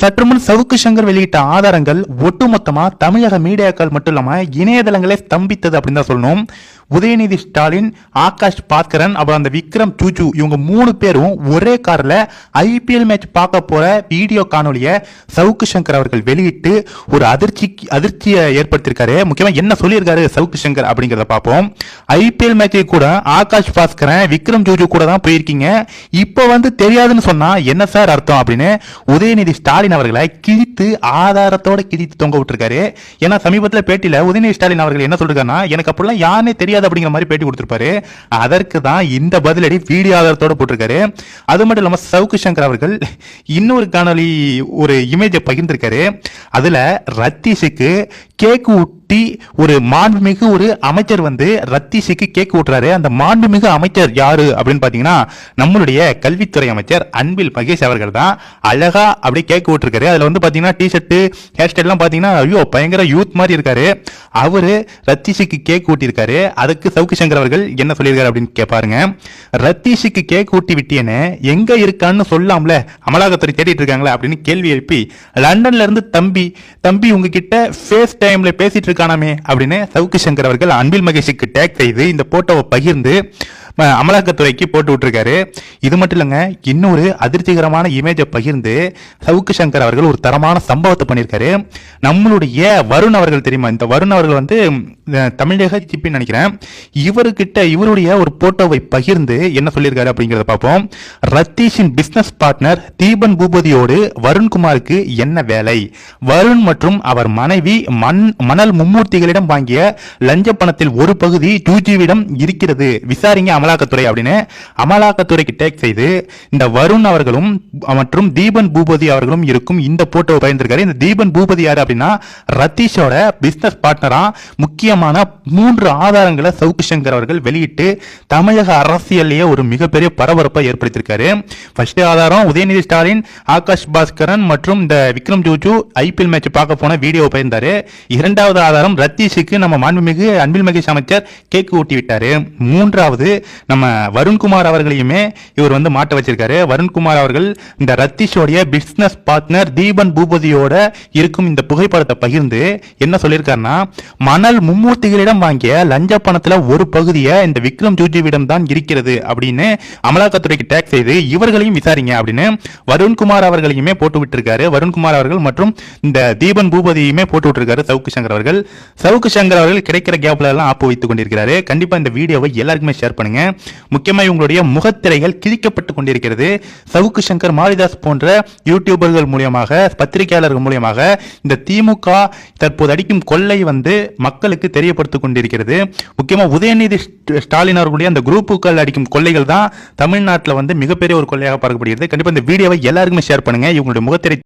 சற்றுமுன் சவுக்கு சங்கர் வெளியிட்ட ஆதாரங்கள் ஒட்டுமொத்தமா தமிழக மீடியாக்கள் மட்டும் இல்லாம இணையதளங்களே ஸ்தம்பித்தது அப்படின்னு தான் சொல்லணும். உதயநிதி ஸ்டாலின் ஆகாஷ் பாஸ்கரன் அப்புறம் அந்த விக்ரம் சூச்சு இவங்க மூணு பேரும் ஒரே கார்ல ஐபிஎல் மேட்ச் பார்க்க போற வீடியோ காணொலியை சவுக்கு சங்கர் அவர்கள் வெளியிட்டு ஒரு அதிர்ச்சி அதிர்ச்சியை ஏற்படுத்தியிருக்காரு. முக்கியமாக என்ன சொல்லியிருக்காரு சவுக்கு சங்கர் அப்படிங்கிறத பார்ப்போம். ஐபிஎல் மேட்சுக்கு கூட ஆகாஷ் பாஸ்கரன் விக்ரம் ஜூஜு கூட தான் போயிருக்கீங்க. இப்போ வந்து தெரியாதுன்னு சொன்னா என்ன சார் அர்த்தம் அப்படின்னு உதயநிதி ஸ்டாலின் அவர்களை கிழித்து ஆதாரத்தோட கிழித்து தொங்க விட்டுருக்காரு. ஏன்னா சமீபத்தில் பேட்டியில் உதயநிதி ஸ்டாலின் அவர்கள் என்ன சொல்லிருக்காருன்னா எனக்கு அப்படிலாம் யாருனே தெரியாது அப்படிங்கிற மாதிரி பேட்டி கொடுத்திருப்பாரு. அதற்கு தான் இந்த பதிலடி வீடியோ ஆதாரத்தோட போட்டிருக்காரு. அது மட்டும் இல்லாம சவுக்கு சங்கர் அவர்கள் இன்னொரு காணொளி ஒரு இமேஜை பகிர்ந்திருக்காரு. அதுல ரத்தீஷுக்கு கேக் டி ஒரு மாண்புமிகு ஒரு அமைச்சர் வந்து ரத்தீஷுக்கு கேக் ஊட்டுறாரு. அந்த மாண்புமிகு அமைச்சர் யாரு அப்படின்னு பாத்தீங்கன்னா நம்மளுடைய கல்வித்துறை அமைச்சர் அன்பில் மகேஷ் அவர்கள் தான். அழகா அப்படியே கேக் ஊட்டிருக்காரு. அதுல வந்து பாத்தீங்கன்னா டி ஷர்ட் ஹேர் ஸ்டைல்லாம் பாத்தீங்கன்னா ஐயோ பயங்கர யூத் மாதிரி இருக்காரு. அவரு ரத்தீஷுக்கு கேக் ஊட்டியிருக்காரு. அதுக்கு சவுக்கு சங்கர் அவர்கள் என்ன சொல்லியிருக்காரு அப்படின்னு கேட்பாருங்க ரத்தீஷுக்கு கேக் ஊட்டி விட்டியனே எங்க இருக்கான்னு சொல்லாம்ல அமலாக்கத்துறை தேடிட்டு இருக்காங்களே அப்படின்னு கேள்வி எழுப்பி லண்டன்ல இருந்து தம்பி தம்பி உங்ககிட்ட ஃபேஸ் டைம்ல பேசிட்டு காணாமே அப்படின்னு சவுக்கு சங்கர் அவர்கள் அன்பில் மகேஷுக்கு டேக் செய்து இந்த போட்டோவை பகிர்ந்து அமலாக்கத்துறைக்கு போட்டு விட்டுருக்காரு. இது மட்டும் இல்லைங்க இன்னொரு அதிர்ச்சிகரமான இமேஜை பகிர்ந்து சவுக்கு சங்கர் அவர்கள் ஒரு தரமான சம்பவத்தை பண்ணியிருக்காரு. நம்மளுடைய வருண் அவர்கள் தெரியுமா? இந்த வருண் அவர்கள் வந்து தமிழக சிப்பின்னு நினைக்கிறேன். இவருக்கிட்ட இவருடைய ஒரு போட்டோவை பகிர்ந்து என்ன சொல்லியிருக்காரு அப்படிங்கிறத பார்ப்போம். ரத்தீஷின் பிசினஸ் பார்ட்னர் தீபன் பூபதியோடு வருண்குமாருக்கு என்ன வேலை? வருண் மற்றும் அவர் மனைவி மண் மணல் மும்மூர்த்திகளிடம் வாங்கிய லஞ்ச பணத்தில் ஒரு பகுதி டூஜிவிடம் இருக்கிறது. விசாரிங்க அமலாக்கத்துறை அப்படின்னு அமலாக்கத்துறைக்கு டேக் செய்து இந்த வருண் அவர்களும் மற்றும் தீபன் பூபதி அவர்களும் இருக்கும் இந்த போட்டோவை பயந்துருக்காரு. இந்த தீபன் பூபதி யார் அப்படின்னா ரத்தீஷோட பிசினஸ் பார்ட்னரா முக்கியமான மூன்று ஆதாரங்களை சவுக்கு சங்கர் அவர்கள் வெளியிட்டு தமிழக அரசியல்லையே ஒரு மிகப்பெரிய பரபரப்பை ஏற்படுத்தியிருக்காரு. ஃபர்ஸ்ட் ஆதாரம் உதயநிதி ஸ்டாலின் ஆகாஷ் பாஸ்கரன் மற்றும் இந்த விக்ரம் ஜூஜு ஐபிஎல் மேட்ச் பார்க்க போன வீடியோ பயந்தாரு. இரண்டாவது ஆதாரம் ரத்தீஷுக்கு நம்ம மாண்புமிகு அன்பில் மகேஷ் அமைச்சர் கேக் ஊட்டி விட்டாரு மூன்றாவது நம்ம வருண்குமார் அவர்களையுமே இவர் வந்து மாட்ட வச்சிருக்காரு. வருண்குமார் அவர்கள் இந்த ரத்தீஷோடைய பிஸ்னஸ் பார்ட்னர் தீபன் பூபதியோட இருக்கும் இந்த புகைப்படத்தை பகிர்ந்து என்ன சொல்லியிருக்காருன்னா மணல் மும்மூர்த்திகளிடம் வாங்கிய லஞ்ச பணத்தில் ஒரு பகுதியை இந்த விக்ரம் ஜூஜிவிடம் தான் இருக்கிறது அப்படின்னு அமலாக்கத்துறைக்கு டேக் செய்து இவர்களையும் விசாரிங்க அப்படின்னு வருண்குமார் அவர்களையுமே போட்டு விட்டுருக்காரு. வருண்குமார் அவர்கள் மற்றும் இந்த தீபன் பூபதியுமே போட்டு விட்டுருக்காரு சவுக்கு சங்கர் அவர்கள். சவுக்கு சங்கர் அவர்கள் கிடைக்கிற கேப்ல எல்லாம் ஆப்பு வைத்துக் கொண்டிருக்கிறாரு. கண்டிப்பா இந்த வீடியோவை எல்லாருக்குமே ஷேர் பண்ணுங்க. முக்கியமாக இவங்களுடைய முகத்திரைகள் கிழிக்கப்பட்டு கொண்டிருக்கிறது. சவுக்கு சங்கர் மாரிதாஸ் போன்ற யூடியூபர்கள் மூலியமாக பத்திரிகையாளர்கள் மூலியமாக இந்த திமுக தற்போது அடிக்கும் கொள்ளை வந்து மக்களுக்கு தெரியப்படுத்திக் கொண்டிருக்கிறது. முக்கியமாக உதயநிதி ஸ்டாலின் அவர்களுடைய அந்த குரூப்புகள் அடிக்கும் கொள்ளைகள் தான் தமிழ்நாட்டில் வந்து மிகப்பெரிய ஒரு கொள்ளையாக பார்க்கப்படுகிறது. கண்டிப்பாக இந்த வீடியோவை எல்லாருக்குமே ஷேர் பண்ணுங்க. இவங்களுடைய முகத்திரை